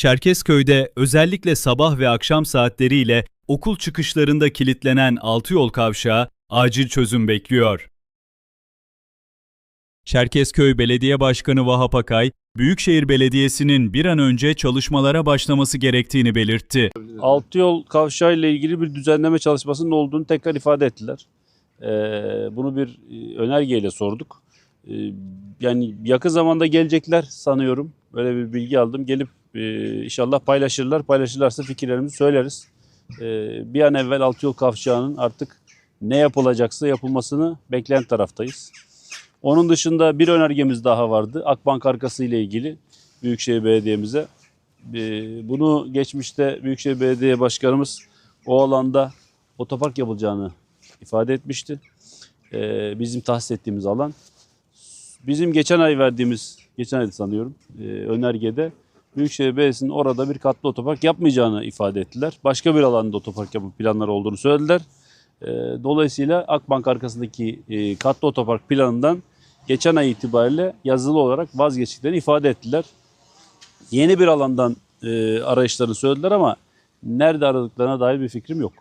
Çerkezköy'de özellikle sabah ve akşam saatleriyle okul çıkışlarında kilitlenen altı yol kavşağı acil çözüm bekliyor. Çerkezköy Belediye Başkanı Vahap Akay, Büyükşehir Belediyesi'nin bir an önce çalışmalara başlaması gerektiğini belirtti. Altı yol kavşağı ile ilgili bir düzenleme çalışmasının olduğunu tekrar ifade ettiler. Ee, bunu bir e, önergeyle sorduk. Ee, yani yakın zamanda gelecekler sanıyorum. Böyle bir bilgi aldım. Gelip e, inşallah paylaşırlar. Paylaşırlarsa fikirlerimizi söyleriz. Ee, bir an evvel altı yol kavşağının artık ne yapılacaksa yapılmasını bekleyen taraftayız. Onun dışında bir önergemiz daha vardı. Akbank arkası ile ilgili Büyükşehir Belediye'mize. Ee, Bunu geçmişte Büyükşehir Belediye Başkanımız o alanda otopark yapılacağını ifade etmişti. Ee, Bizim tahsis ettiğimiz alan. Bizim geçen ay verdiğimiz, geçen aydı sanıyorum, e, önergede Büyükşehir Belediyesi'nin orada bir katlı otopark yapmayacağını ifade ettiler. Başka bir alanda otopark yapma planları olduğunu söylediler. Ee, Dolayısıyla Akbank arkasındaki e, katlı otopark planından geçen ay itibariyle yazılı olarak vazgeçtiklerini ifade ettiler. Yeni bir alandan e, arayışlarını söylediler ama nerede aradıklarına dair bir fikrim yok.